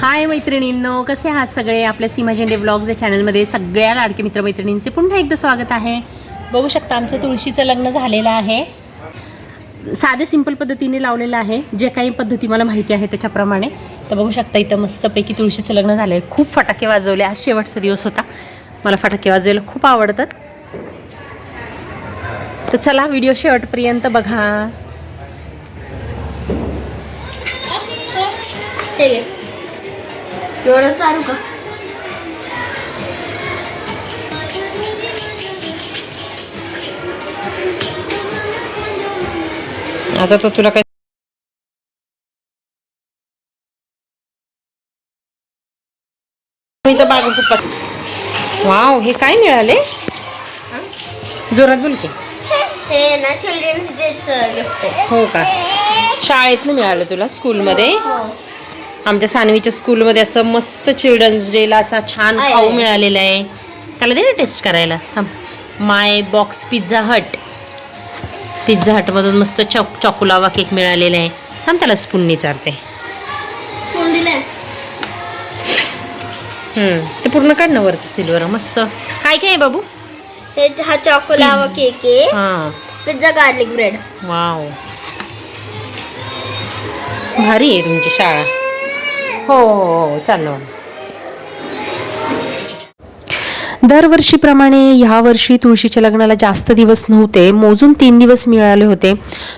हाय मैत्रिणींनो कसे आहात सगळे? आपल्या सीमा झेंडे ब्लॉग्स या चॅनलमध्ये सगळ्या लाडके मित्रमैत्रिणींचे पुन्हा एकदा स्वागत आहे. बघू शकता आमचं तुळशीचं लग्न झालेलं आहे. साधे सिंपल पद्धतीने लावलेलं आहे. जे काही पद्धती मला माहिती आहे त्याच्याप्रमाणे. तर बघू शकता इथं मस्तपैकी तुळशीचं लग्न झालं आहे खूप फटाके वाजवले. आज शेवटचा दिवस होता. मला फटाके वाजवायला खूप आवडतात. तर चला व्हिडिओ शेवटपर्यंत बघा. ठीक आहे. एवढं चालू का? आता तर तुला काय बाग वाव हे काय मिळाले? जोरात बोल की. हे ना चिल्ड्रन्स डेचं गिफ्ट आहे. हो का? शाळेतनं मिळालं तुला स्कूलमध्ये हो. आमच्या सानवीच्या स्कूलमध्ये असं मस्त चिल्ड्रन्स डेला असा छान. खाऊ मिळालेला आहे. त्याला दे ना टेस्ट करायला. थांब. My box pizza hut. Pizza हटमधून मस्त चॉक चॉकोलावा केक मिळालेला आहे. थांब त्याला स्पूननी चारते स्पून हम्म, ते पूर्ण काढ ना वरचं सिल्वर मस्त. काय काय आहे बाबू? हे हा चॉकोलावा केक आहे. हां. पिझ्झा गार्लिक ब्रेड वाव भारी आहे तुमची शाळा. हो हो हो दरवर्षीप्रमाणे ह्या वर्षी तुळशीच्या लग्नाला जास्त दिवस नव्हते. मोजून तीन दिवस मिळाले होते.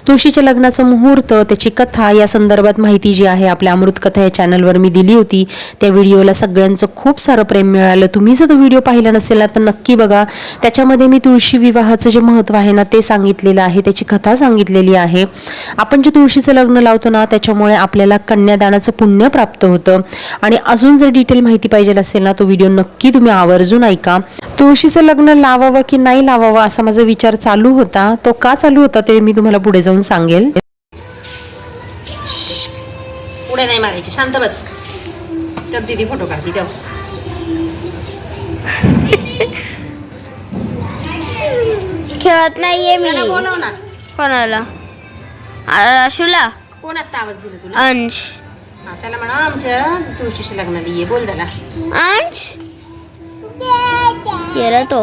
तुळशीच्या लग्नाचं मुहूर्त त्याची कथा या संदर्भात माहिती जी आहे आपल्या अमृत कथा या चॅनलवर मी दिली होती. त्या व्हिडिओला सगळ्यांचं खूप सारं प्रेम मिळालं. तुम्ही जर तो व्हिडिओ पाहिला नसेल ना तर नक्की बघा. त्याच्यामध्ये मी तुळशी विवाहाचं जे महत्त्व आहे ना ते सांगितलेलं आहे. त्याची कथा सांगितलेली आहे. आपण जे तुळशीचं लग्न लावतो ना त्याच्यामुळे आपल्याला कन्यादानाचं पुण्य प्राप्त होतं. आणि अजून जर डिटेल माहिती पाहिजे असेल ना तो व्हिडिओ नक्की तुम्ही आवर्जून ऐका. तुळशीचं लग्न लावावं की नाही लावावं असा माझा विचार चालू होता. तो का चालू होता ते मी तुम्हाला पुढे जाऊन सांगेल. पुढे नाही मारायचे. शांत बस. दिदी फोटो काढते खेळत नाहीये मी. बोलव ना कोणाला? आशुला? कोण आता आवाज दिला तुला? अंश. हा, त्याला म्हणा आमच्या तुळशीच्या लग्नाला ये बोल त्याला. अंश? गेला तो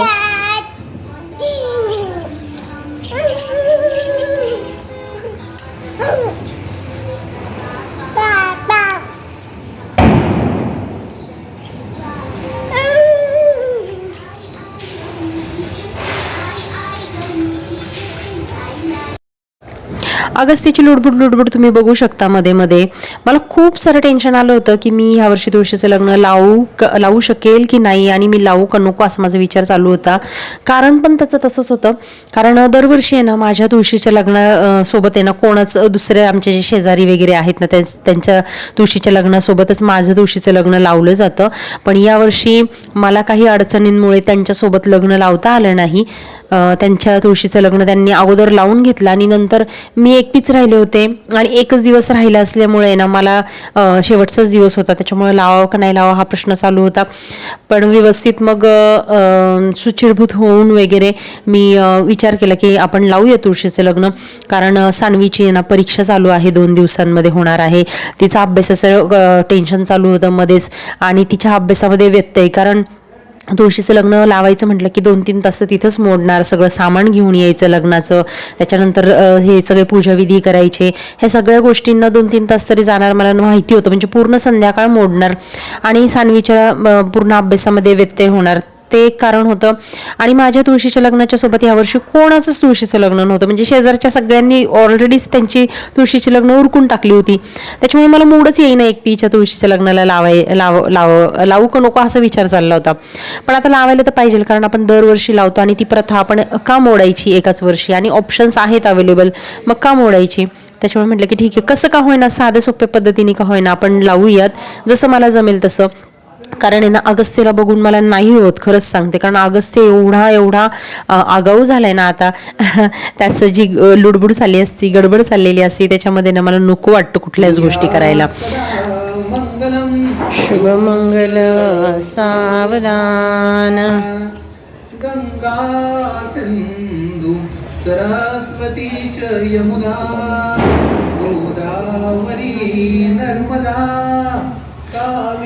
अगस्तीची लुडबुड लुडबुड तुम्ही बघू शकता मध्ये मध्ये. मला खूप सारं टेन्शन आलं होतं की मी ह्या वर्षी तुळशीचं लग्न लावू क- लावू शकेल की नाही आणि मी लावू का नको असा माझा विचार चालू होता. कारण पण त्याचं तसंच होतं. कारण दरवर्षी आहे ना माझ्या तुळशीच्या लग्नासोबत आहे ना कोणच दुसरे आमचे जे शेजारी वगैरे आहेत ना त्यांच्या तुळशीच्या लग्नासोबतच माझं तुळशीचं लग्न लावलं जातं. पण यावर्षी मला काही अडचणींमुळे त्यांच्यासोबत लग्न लावता आलं नाही. त्यांच्या तुळशीचं लग्न त्यांनी अगोदर लावून घेतलं आणि नंतर मी एकटीच राहिले होते. आणि एकच दिवस राहिला असल्यामुळे ना मला शेवटचाच दिवस होता. त्याच्यामुळे लावावं का नाही लावावं हा प्रश्न चालू होता. पण व्यवस्थित मग सुचिरभूत होऊन वगैरे मी विचार केला की आपण लावूया तुळशीचं लग्न. कारण सानवीची आहे ना परीक्षा चालू आहे. दोन दिवसांमध्ये होणार आहे. तिचा अभ्यासाचं टेन्शन चालू होतं मध्येच. आणि तिच्या अभ्यासामध्ये व्यत्यय. कारण तुळशीचं लग्न लावायचं म्हटलं की दोन तीन तास तिथंच मोडणार सगळं सामान घेऊन यायचं लग्नाचं. त्याच्यानंतर हे सगळे पूजाविधी करायचे. ह्या सगळ्या गोष्टींना दोन तीन तास तरी जाणार मला माहिती होतं. म्हणजे पूर्ण संध्याकाळ मोडणार आणि सानवीच्या पूर्ण अभ्यासामध्ये व्यत्यय होणार. ते एक कारण होतं. आणि माझ्या तुळशीच्या लग्नाच्या सोबत यावर्षी कोणाचंच तुळशीचं लग्न नव्हतं. म्हणजे शेजारच्या सगळ्यांनी ऑलरेडीच त्यांची तुळशीची लग्न उरकून टाकली होती. त्याच्यामुळे मला मूडच येईना एकटीच्या तुळशीच्या लग्नाला लावाय लाव लाव लावू का नको असा विचार चालला होता. पण आता लावायला तर पाहिजे कारण आपण दरवर्षी लावतो आणि ती प्रथा आपण का मोडायची एकाच वर्षी? आणि ऑप्शन्स आहेत अवेलेबल मग का मोडायची? त्याच्यामुळे म्हटलं की ठीक आहे कसं का होईना? साधे सोप्या पद्धतीने का होईना आपण लावूयात. जसं मला जमेल तसं. कारण आहे ना अगस्त्यला बघून मला नाही होत खरंच सांगते. कारण अगस्त्य एवढा एवढा आगाऊ झालाय ना आता. त्याचं जी लुडबुड झाली असती गडबड चाललेली असती त्याच्यामध्ये ना मला नको वाटतं कुठल्याच गोष्टी करायला. शुभमंगल सावधान. गंगा सिंधू सरस्वती च यमुना गोदावरी नर्मदा काळ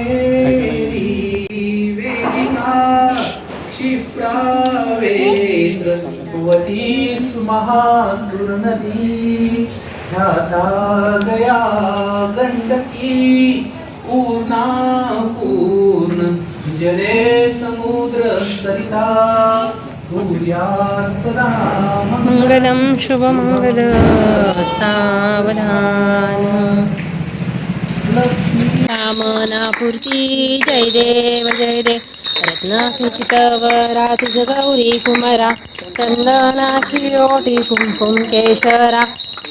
जळती सुमहासुर नदी ख्याता गया गंडकी पूर्णा पूर्ण जले समुद्र सरिता मंगलम शुभमंगल सावधान। कामनापूर्ती जय देव जय देव। रत्नाखचित वरा तुझ गौरी कुमरा चंदनाची ओटी कुंकुम केशरा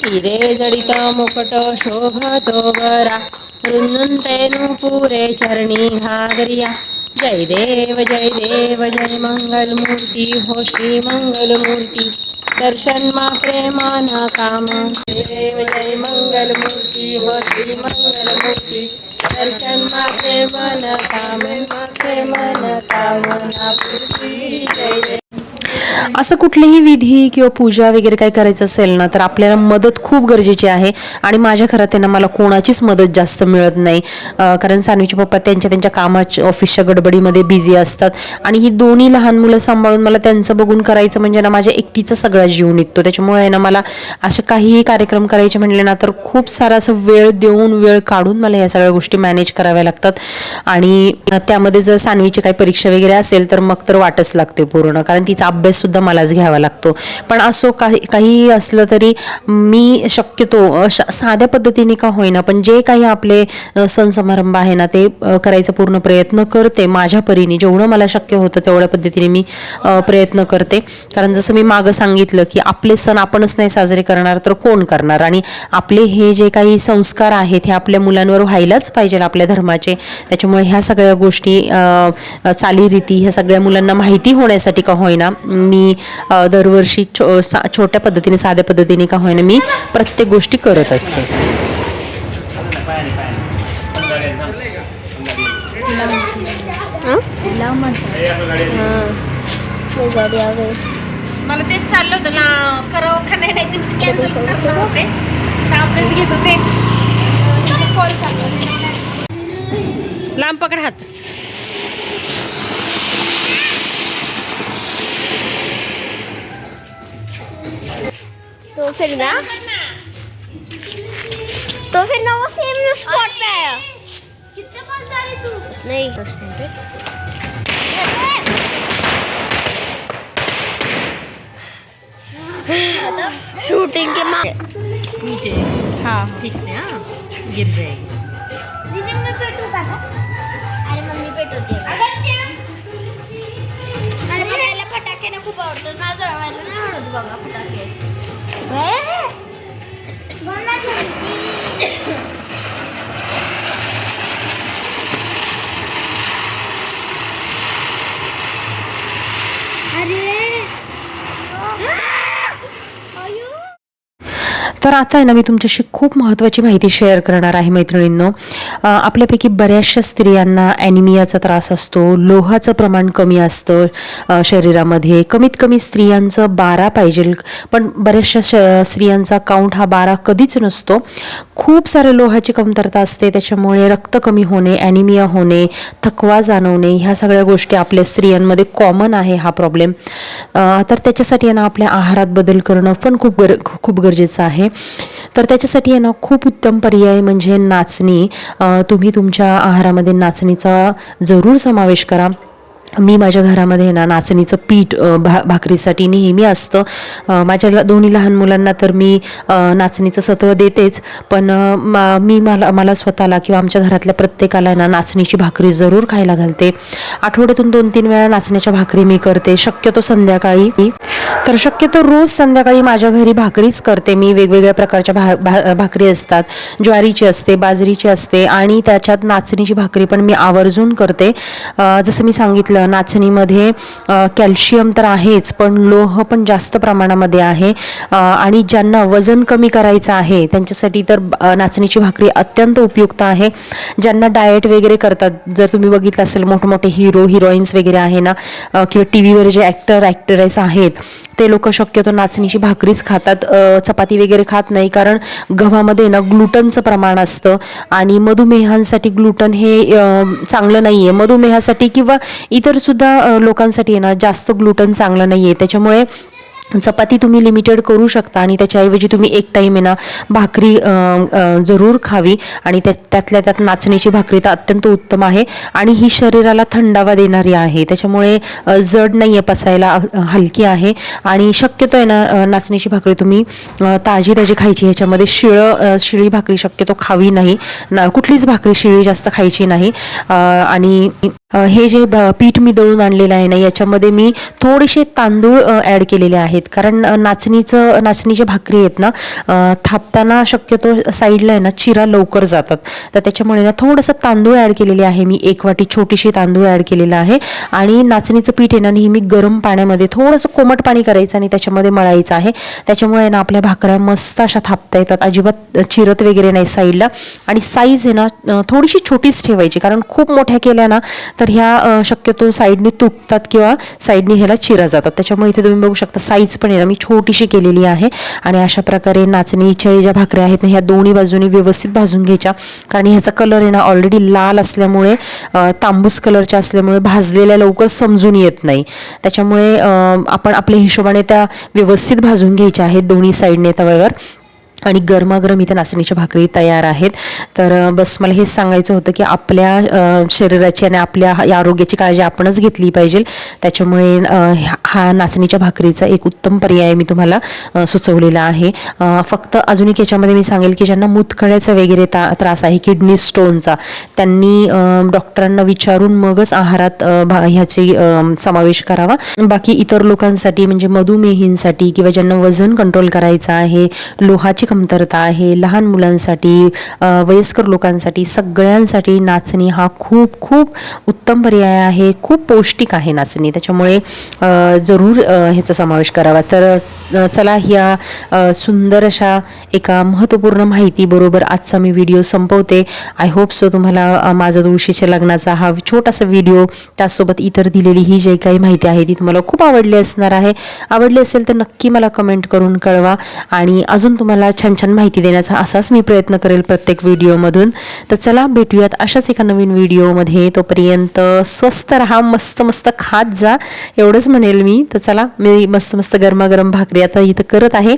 हिरे जडित मुकट शोभतो वरा वृंदतेनु पुरे चरणी घागरिया जय देव जय देव जय मंगल मूर्ती हो श्री मंगल मूर्ती दर्शन मा प्रेमाना काम। देव जय मंगल मूर्ती हो श्री मंगल दर्शन मा प्रेमन काम प्रेमन कामना पूर्ती जय जय असं कुठलीही विधी किंवा पूजा वगैरे काही करायचं असेल ना तर आपल्याला मदत खूप गरजेची आहे. आणि माझ्या घरात आहे ना मला कोणाचीच मदत जास्त मिळत नाही. कारण सानवीचे पप्पा त्यांच्या त्यांच्या कामाच्या ऑफिसच्या गडबडीमध्ये बिझी असतात. आणि ही दोन्ही लहान मुलं सांभाळून मला त्यांचं बघून करायचं म्हणजे ना माझ्या एकटीचा सगळा जीव निघतो. त्याच्यामुळे आहे ना मला असे काहीही कार्यक्रम करायचे म्हणले ना तर खूप सारा असं वेळ देऊन वेळ काढून मला ह्या सगळ्या गोष्टी मॅनेज कराव्या लागतात. आणि त्यामध्ये जर सानवीची काही परीक्षा वगैरे असेल तर मग तर वाटच लागते पूर्ण. कारण तिचा अभ्यास सुद्धा मलाच घ्यावा लागतो. पण असो काही काहीही असलं तरी मी शक्यतो श- साध्या पद्धतीने का होईना पण जे काही आपले सण समारंभ आहे ना ते करायचा पूर्ण प्रयत्न करते माझ्या परीने. जेवढं मला शक्य होतं तेवढ्या पद्धतीने मी प्रयत्न करते. कारण जसं मी मागं सांगितलं की आपले सण आपणच नाही साजरे करणार तर कोण करणार? आणि आपले हे जे काही संस्कार आहेत हे आपल्या मुलांवर व्हायलाच पाहिजे आपल्या धर्माचे. त्याच्यामुळे ह्या सगळ्या गोष्टी चालीरीती ह्या सगळ्या मुलांना माहिती होण्यासाठी का होईना मी दरवर्षी छो सा छोट्या पद्धतीने साध्या पद्धतीने का होईना मी प्रत्येक गोष्टी करत असते. हो मला तेच चाललं होतं ना करावं का नाही नाही तुम्ही कॅन्सल करणार होते. अभ्यास घेत होते. कॉल चालू लांब पकड हात. तो फिर ना तो फिर ना वो सेम स्पॉट पे आया। कितने पास जा रही तू नहीं दस मिनट। शूटिंग के माँ नीचे हाँ ठीक से हाँ गिर जाएगी। दीदी मैं पेटू का था अरे मम्मी पेटवते अरे मला याला फटाके ना। खूप आवडतात मला जळवायला नाही आवडत बाबा फटाके मला तर आता आहे ना मी तुमच्याशी खूप महत्त्वाची माहिती शेअर करणार आहे मैत्रिणींनो. आपल्यापैकी बऱ्याचशा स्त्रियांना ॲनिमियाचा त्रास असतो लोहाचं प्रमाण कमी असतं शरीरामध्ये. कमीत कमी स्त्रियांचं बारा पाहिजे पण बऱ्याचशा श स्त्रियांचा काउंट हा बारा कधीच नसतो. खूप सारे लोहाची कमतरता असते त्याच्यामुळे रक्त कमी होणे ॲनिमिया होणे थकवा जाणवणे ह्या सगळ्या गोष्टी आपल्या स्त्रियांमध्ये कॉमन आहे हा प्रॉब्लेम तर त्याच्यासाठी आहे ना आपल्या आहारात बदल करणं पण खूप गर खूप गरजेचं आहे. तर त्याच्यासाठी आहे ना खूप उत्तम पर्याय म्हणजे नाचणी. तुम्ही तुमच्या आहारामध्ये नाचणीचा जरूर समावेश करा. मी माझ्या घरामध्ये ना नाचणीचं पीठ भा भाकरीसाठी नेहमी असतं. माझ्या ल- दोन्ही लहान मुलांना तर मी नाचणीचं सत्व देतेच. पण मा- मी मला मला स्वतःला किंवा आमच्या घरातल्या प्रत्येकाला ना नाचणीची भाकरी जरूर खायला घालते. आठवड्यातून दोन तीन वेळा नाचण्याच्या भाकरी मी करते. शक्यतो संध्याकाळी. तर शक्यतो रोज संध्याकाळी माझ्या घरी भाकरीच करते. मी वेगवेगळ्या प्रकारच्या भा भा भाकरी असतात. ज्वारीची असते बाजरीची असते आणि त्याच्यात नाचणीची भाकरी पण मी आवर्जून करते. जसं मी सांगितलं नाचणीमध्ये कॅल्शियम तर आहेच पण लोह पण जास्त प्रमाणामध्ये आहे. आणि ज्यांना वजन कमी करायचं आहे त्यांच्यासाठी तर नाचणीची भाकरी अत्यंत उपयुक्त आहे. ज्यांना डाएट वगैरे करतात जर तुम्ही बघितलं असेल मोठमोठे हिरो हिरोईन्स वगैरे आहे ना किंवा टी व्हीवर जे ॲक्टर ॲक्टरेस आहेत ते लोक शक्यतो नाचणीची भाकरीच खातात चपाती वगैरे खात नाही कारण गव्हामध्ये ना ग्लुटनचं प्रमाण असतं आणि मधुमेहांसाठी ग्लुटन हे चांगलं नाही आहे मधुमेहासाठी किंवा इतर सुद्धा लोकांसाठी आहे ना जास्त ग्लुटन चांगलं नाही आहे त्याच्यामुळे चपाती तुम्ही लिमिटेड करू शकता आणि त्याच्याऐवजी तुम्ही एक टाईम आहे ना भाकरी जरूर खावी आणि त्या त्यातल्या त्यात नाचण्याची भाकरी तर अत्यंत उत्तम आहे आणि ही शरीराला थंडावा देणारी आहे. त्याच्यामुळे जड नाही आहे पचायला हलकी आहे आणि शक्यतो आहे ना नाचण्याची भाकरी तुम्ही ताजी ताजी खायची. ह्याच्यामध्ये शिळं शिळी भाकरी शक्यतो खावी नाही. ना कुठलीच भाकरी शिळी जास्त खायची नाही. आणि हे जे पीठ मी दळून आणलेलं आहे ना याच्यामध्ये मी थोडेसे तांदूळ ॲड केलेले आहेत. कारण नाचणीचं नाचणीच्या भाकरी आहेत ना थापताना शक्यतो साईडला आहे ना चिरा लवकर जातात. तर त्याच्यामुळे ना थोडंसं तांदूळ ॲड केलेले आहे मी. एक वाटी छोटीशी तांदूळ ॲड केलेलं आहे. आणि नाचणीचं पीठ आहे ना नेहमी गरम पाण्यामध्ये थोडंसं कोमट पाणी करायचं आणि त्याच्यामध्ये मळायचं आहे. त्याच्यामुळे ना आपल्या भाकऱ्या मस्त अशा थापता येतात. अजिबात चिरत वगैरे नाही साईडला आणि साईज आहे ना थोडीशी छोटीच ठेवायची. कारण खूप मोठ्या केल्या ना तर तर ह्या शक्यतो साईडने तुटतात किंवा साईडने ह्याला चिरा जातात. त्याच्यामुळे इथे तुम्ही बघू शकता साईज पण आहे ना मी छोटीशी केलेली आहे. आणि अशा प्रकारे नाचणीच्या ज्या भाकऱ्या आहेत ना ह्या दोन्ही बाजूने व्यवस्थित भाजून घ्यायच्या. कारण ह्याचा कलर आहे ना ऑलरेडी लाल असल्यामुळे तांबूस कलरच्या असल्यामुळे भाजलेल्या लवकर समजून येत नाही. त्याच्यामुळे आपण आपल्या हिशोबाने त्या व्यवस्थित भाजून घ्यायच्या आहेत दोन्ही साईडने तव्यावर. आणि गरमागरम इथे नाचणीच्या भाकरी तयार आहेत. तर बस मला हेच सांगायचं होतं की आपल्या शरीराची आणि आपल्या आरोग्याची काळजी आपणच घेतली पाहिजे. त्याच्यामुळे ह्या- हा नाचणीच्या भाकरीचा एक उत्तम पर्याय मी तुम्हाला सुचवलेला आहे. फक्त अजून एक याच्यामध्ये मी सांगेल की ज्यांना मुतखड्याचा वगैरे ता त्रास आहे किडनी स्टोनचा त्यांनी डॉक्टरांना विचारून मगच आहारात ह्याचे भा- ह्याची समावेश करावा. बाकी इतर लोकांसाठी म्हणजे मधुमेहींसाठी किंवा ज्यांना वजन कंट्रोल करायचं आहे लोहाची कमतरता आहे. लहान मुलांसाठी वयस्कर लोकांसाठी सगळ्यांसाठी नाचणी हा खूप खूप उत्तम पर्याय आहे. खूप पौष्टिक आहे नाचणी. त्याच्यामुळे जरूर ह्याचा समावेश करावा. तर चला ह्या सुंदर अशा एका महत्त्वपूर्ण माहितीबरोबर आजचा मी व्हिडिओ संपवते. आय होप सो तुम्हाला अ, माझा तुळशीच्या लग्नाचा हा छोटासा व्हिडिओ त्यासोबत इतर दिलेली ही जी काही माहिती आहे ती तुम्हाला खूप आवडली असणार आहे. आवडली असेल तर नक्की मला कमेंट करून कळवा. आणि अजून तुम्हाला छान छान माहिती देण्याचा असाच मी प्रयत्न करेल प्रत्येक व्हिडिओमधून. तर चला भेटूयात अशाच एका नवीन व्हिडिओमध्ये. तोपर्यंत स्वस्त राहा मस्त मस्त खात जा एवढंच म्हणेल मी. तर चला मी मस्त मस्त गरमागरम भाकरी आता इथं करत आहे.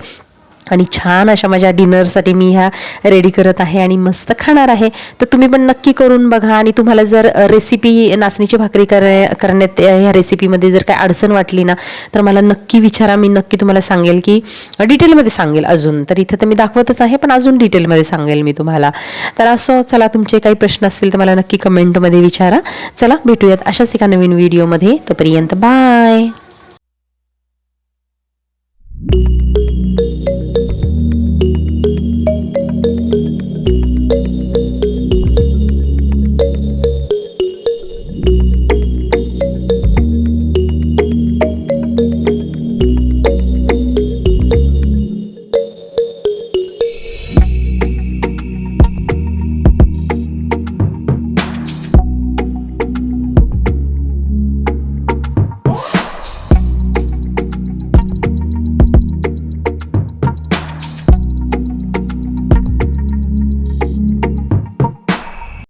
आणि छान अशा माझ्या डिनरसाठी मी ह्या रेडी करत आहे आणि मस्त खाणार आहे. तर तुम्ही पण नक्की करून बघा आणि तुम्हाला जर रेसिपी नाचणीची भाकरी कर करण्यात ह्या रेसिपीमध्ये जर काय अडचण वाटली ना तर मला नक्की विचारा. मी नक्की तुम्हाला सांगेल की डिटेलमध्ये सांगेल अजून. तर इथं तर मी दाखवतच आहे पण अजून डिटेलमध्ये सांगेल मी तुम्हाला. तर असं चला तुमचे काही प्रश्न असतील तर मला नक्की कमेंटमध्ये विचारा. चला भेटूयात अशाच एका नवीन व्हिडिओमध्ये तोपर्यंत बाय